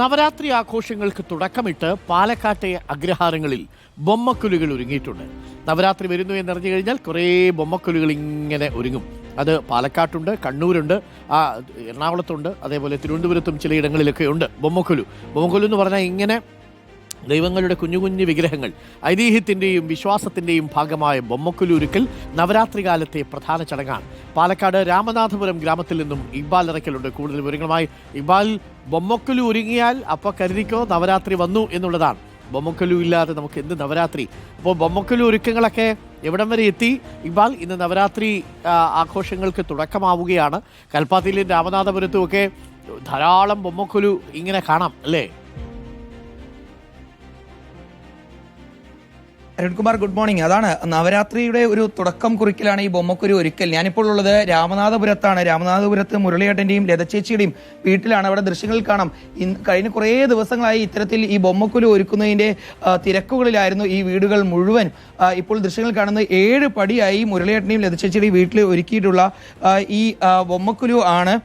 നവരാത്രി ആഘോഷങ്ങൾക്ക് തുടക്കമിട്ട് പാലക്കാട്ടെ അഗ്രഹാരങ്ങളിൽ ബൊമ്മക്കുലുകൾ ഒരുങ്ങിയിട്ടുണ്ട്. നവരാത്രി വരുന്നു എന്നറിഞ്ഞു കഴിഞ്ഞാൽ കുറേ ബൊമ്മക്കുലുകൾ ഇങ്ങനെ ഒരുങ്ങും. അത് പാലക്കാട്ടുണ്ട് കണ്ണൂരുണ്ട് ആ എറണാകുളത്തുണ്ട് അതേപോലെ തിരുവനന്തപുരത്തും ചിലയിടങ്ങളിലൊക്കെ ഉണ്ട് ബൊമ്മക്കുലു. ബൊമ്മക്കുലു എന്ന് പറഞ്ഞാൽ ഇങ്ങനെ ദൈവങ്ങളുടെ കുഞ്ഞു കുഞ്ഞു വിഗ്രഹങ്ങൾ ഐതിഹ്യത്തിന്റെയും വിശ്വാസത്തിന്റെയും ഭാഗമായ ബൊമ്മക്കുലൂരുക്കൽ നവരാത്രി കാലത്തെ പ്രധാന ചടങ്ങാണ്. പാലക്കാട് രാമനാഥപുരം ഗ്രാമത്തിൽ നിന്നും ഇക്ബാൽ ഇറക്കലുണ്ട്. കൂടുതൽ വിവരങ്ങളുമായി ഇക്ബാൽ ബൊമ്മക്കുലു ഒരുങ്ങിയാൽ അപ്പോൾ കരുതിക്കോ നവരാത്രി വന്നു എന്നുള്ളതാണ്. ബൊമ്മക്കുലു ഇല്ലാതെ നമുക്ക് എന്ത് നവരാത്രി? അപ്പോൾ ബൊമ്മക്കുലു ഒരുക്കങ്ങളൊക്കെ എവിടം വരെ എത്തി? ഇക്ബാൽ ഇന്ന് നവരാത്രി ആഘോഷങ്ങൾക്ക് തുടക്കമാവുകയാണ്. കൽപ്പാത്തിയിലും രാമനാഥപുരത്തും ഒക്കെ ധാരാളം ബൊമ്മക്കുലു ഇങ്ങനെ കാണാം അല്ലേ? അരുൺകുമാർ ഗുഡ് മോർണിംഗ് അതാണ് നവരാത്രിയുടെ ഒരു തുടക്കം കുറിക്കലാണ് ഈ ബൊമ്മക്കുരു ഒരുക്കൽ. ഞാനിപ്പോൾ ഉള്ളത് രാമനാഥപുരത്താണ്. രാമനാഥപുരത്ത് മുരളിയേട്ടന്റെയും ലതച്ചേച്ചിയുടെയും വീട്ടിലാണ്. അവിടെ ദൃശ്യങ്ങൾ കാണാം. കഴിഞ്ഞ കുറേ ദിവസങ്ങളായി ഇത്തരത്തിൽ ഈ ബൊമ്മക്കുരു ഒരുക്കുന്നതിന്റെ തിരക്കുകളിലായിരുന്നു ഈ വീടുകൾ മുഴുവൻ. ഇപ്പോൾ ദൃശ്യങ്ങൾ കാണുന്ന ഏഴ് പടിയായി മുരളിയേട്ടന്റെയും ലതച്ചേച്ചിയുടെയും വീട്ടിൽ ഒരുക്കിയിട്ടുള്ള ഈ ബൊമ്മക്കുലു ആണ്.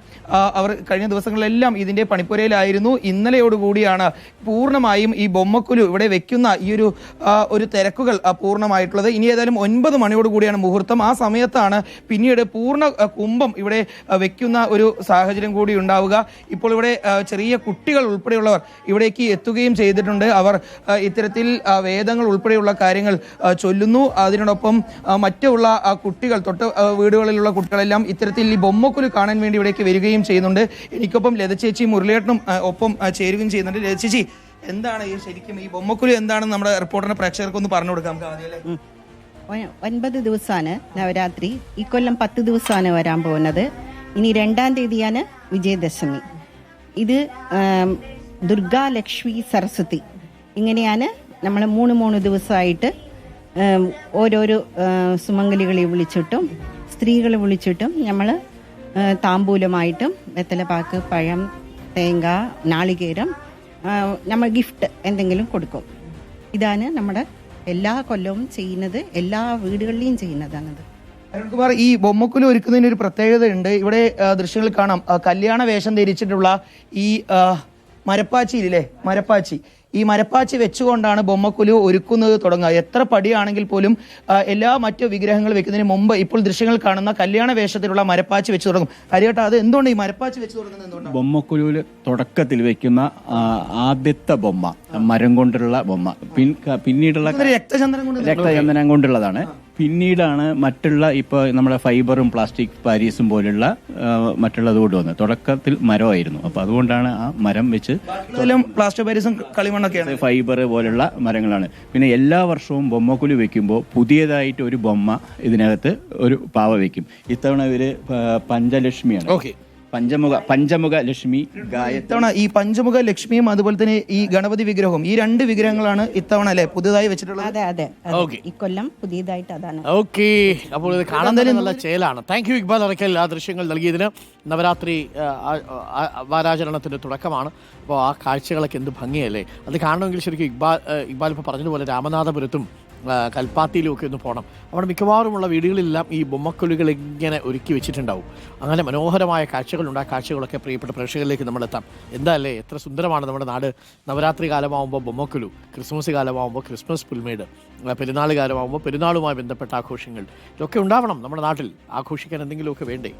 അവർ കഴിഞ്ഞ ദിവസങ്ങളിലെല്ലാം ഇതിന്റെ പണിപ്പുരയിലായിരുന്നു. ഇന്നലെയോടുകൂടിയാണ് പൂർണമായും ഈ ബൊമ്മക്കുലു ഇവിടെ വെക്കുന്ന ഈ ഒരു തിരക്ക് ഒരു തിരക്കുകൾ ആ, പൂർണമായിട്ടുള്ളത്. ഇനി ഏതായാലും ഒൻപത് മണിയോട് കൂടിയാണ് മുഹൂർത്തം. ആ സമയത്താണ് പിന്നീട് പൂർണ കുംഭം ഇവിടെ വെക്കുന്ന ഒരു സാഹചര്യം കൂടി ഉണ്ടാവുക. ഇപ്പോൾ ഇവിടെ ചെറിയ കുട്ടികൾ ഉൾപ്പെടെയുള്ളവർ ഇവിടേക്ക് എത്തുകയും ചെയ്തിട്ടുണ്ട്. അവർ ഇത്തരത്തിൽ വേദങ്ങൾ ഉൾപ്പെടെയുള്ള കാര്യങ്ങൾ ചൊല്ലുന്നു. അതിനോടൊപ്പം മറ്റുള്ള കുട്ടികൾ തൊട്ട് വീടുകളിലുള്ള കുട്ടികളെല്ലാം ഇത്തരത്തിൽ ഈ ബൊമ്മക്കുലു കാണാൻ വേണ്ടി ഇവിടേക്ക് വരികയും ചെയ്യുന്നുണ്ട്. എനിക്കൊപ്പം ലതചേച്ചി മുരളിയേട്ടനും ഒപ്പം ചേരുകയും ചെയ്യുന്നുണ്ട്. ലതച്ചേച്ചി എന്താണ് ഈ ശരിക്കും ഈ ബൊമ്മക്കുലി എന്താണെന്ന് നമ്മുടെ റിപ്പോർട്ടറിന് പ്രേക്ഷകർക്ക് ഒന്ന് പറഞ്ഞു കൊടുക്കാം നമുക്ക് ഒൻപത് ദിവസമാണ് നവരാത്രി. ഈ കൊല്ലം പത്ത് ദിവസമാണ് വരാൻ പോകുന്നത്. ഇനി രണ്ടാം തീയതിയാണ് വിജയദശമി. ഇത് ദുർഗാ ലക്ഷ്മി സരസ്വതി. ഇങ്ങനെയാണ് നമ്മൾ മൂന്ന് മൂന്ന് ദിവസമായിട്ട് ഓരോരോ സുമംഗലികളെ വിളിച്ചിട്ടും സ്ത്രീകളെ വിളിച്ചിട്ടും നമ്മൾ താമ്പൂലമായിട്ടും വെത്തലപ്പാക്ക് പഴം തേങ്ങ നാളികേരം നമ്മൾ ഗിഫ്റ്റ് എന്തെങ്കിലും കൊടുക്കും. ഇതാണ് നമ്മുടെ എല്ലാ കൊല്ലവും ചെയ്യുന്നത് എല്ലാ വീടുകളിലെയും ചെയ്യുന്നതാണത് അരുൺകുമാർ ഈ ബൊമ്മക്കുലി ഒരുക്കുന്നതിന് ഒരു പ്രത്യേകത ഉണ്ട് ഇവിടെ ദൃശ്യങ്ങളിൽ കാണാം. കല്യാണ വേഷം ധരിച്ചിട്ടുള്ള ഈ മരപ്പാച്ചിയില്ലേ മരപ്പാച്ചി. ഈ മരപ്പാച്ചി വെച്ചുകൊണ്ടാണ് ബൊമ്മക്കുലു ഒരുക്കുന്നത് തുടങ്ങുക. എത്ര പടിയാണെങ്കിൽ പോലും എല്ലാ മറ്റു വിഗ്രഹങ്ങൾ വെക്കുന്നതിന് മുമ്പ് ഇപ്പോൾ ദൃശ്യങ്ങൾ കാണുന്ന കല്യാണ വേഷത്തിലുള്ള മരപ്പാച്ചി വെച്ച് തുടങ്ങും. ഹരിയേട്ടാ അത് എന്തുകൊണ്ട് ഈ മരപ്പാച്ചി വെച്ച് തുടങ്ങുന്നത് എന്തുകൊണ്ടാണ്? ബൊമ്മക്കുലുവിൽ തുടക്കത്തിൽ വെക്കുന്ന ആദ്യത്തെ ബൊമ്മ മരം കൊണ്ടുള്ള ബൊമ്മ. പിന്നീടുള്ള രക്തചന്ദനം കൊണ്ടുള്ളതാണ്. പിന്നീടാണ് മറ്റുള്ള ഇപ്പോൾ നമ്മുടെ ഫൈബറും പ്ലാസ്റ്റിക് പാരീസും പോലുള്ള മറ്റുള്ളത് കൊണ്ടുവന്നത് തുടക്കത്തിൽ മരമായിരുന്നു. അപ്പോൾ അതുകൊണ്ടാണ് ആ മരം വെച്ച് പ്ലാസ്റ്റിക് പാരീസും കളിമണ്ണൊക്കെയാണ്. ഫൈബർ പോലുള്ള മരങ്ങളാണ്. പിന്നെ എല്ലാ വർഷവും ബൊമ്മക്കുലി വെക്കുമ്പോൾ പുതിയതായിട്ട് ഒരു ബൊമ്മ ഇതിനകത്ത് ഒരു പാവ വെക്കും. ഇത്തവണ ഇവർ പഞ്ചലക്ഷ്മിയാണ്. ഓക്കെ. പഞ്ചമുഖ പഞ്ചമുഖ ലക്ഷ്മി ഇത്തവണ ഈ പഞ്ചമുഖ ലക്ഷ്മിയും അതുപോലെ തന്നെ ഈ ഗണപതി വിഗ്രഹവും ഈ രണ്ട് വിഗ്രഹങ്ങളാണ് ഇത്തവണ അല്ലെ പുതിയതായി വെച്ചിട്ടുള്ളത്? അതെ അതെ അതെ. Okay. ഇക്കൊല്ലം പുതിയതായിട്ട് അതാണ്. ഓക്കെ. അപ്പോൾ ഇത് കാണാൻ തന്നെ നല്ല ചേലാണ്. താങ്ക് യു ഇക്ബാൽ അറക്കൽ ആ ദൃശ്യങ്ങൾ നൽകിയതിന് നവരാത്രി വാരാചരണത്തിന്റെ തുടക്കമാണ്. അപ്പോൾ ആ കാഴ്ചകളൊക്കെ എന്ത് ഭംഗിയല്ലേ. അത് കാണണമെങ്കിൽ ശരിക്കും ഇക്ബാൽ ഇക്ബാൽ ഇപ്പോൾ പറഞ്ഞതുപോലെ രാമനാഥപുരത്തും ആ, കൽപ്പാത്തിയിലും ഒക്കെ ഒന്ന് പോകണം അവിടെ മിക്കവാറുമുള്ള വീടുകളിലെല്ലാം ഈ ബൊമ്മക്കൊലുകൾ ഇങ്ങനെ ഒരുക്കി വെച്ചിട്ടുണ്ടാവും. അങ്ങനെ മനോഹരമായ കാഴ്ചകളുണ്ട്. ആ കാഴ്ചകളൊക്കെ പ്രിയപ്പെട്ട പ്രേക്ഷകരിലേക്ക് നമ്മൾ എത്താം. എന്താ അല്ലേ? എത്ര സുന്ദരമാണ് നമ്മുടെ നാട്. നവരാത്രി കാലമാകുമ്പോൾ ബൊമ്മക്കൊലു ക്രിസ്മസ് കാലമാകുമ്പോൾ ക്രിസ്മസ് പുൽമേട് പെരുന്നാൾ കാലമാകുമ്പോൾ പെരുന്നാളുമായി ബന്ധപ്പെട്ട ആഘോഷങ്ങൾ. ഇതൊക്കെ ഉണ്ടാവണം നമ്മുടെ നാട്ടിൽ. ആഘോഷിക്കാൻ എന്തെങ്കിലുമൊക്കെ വേണ്ടേ?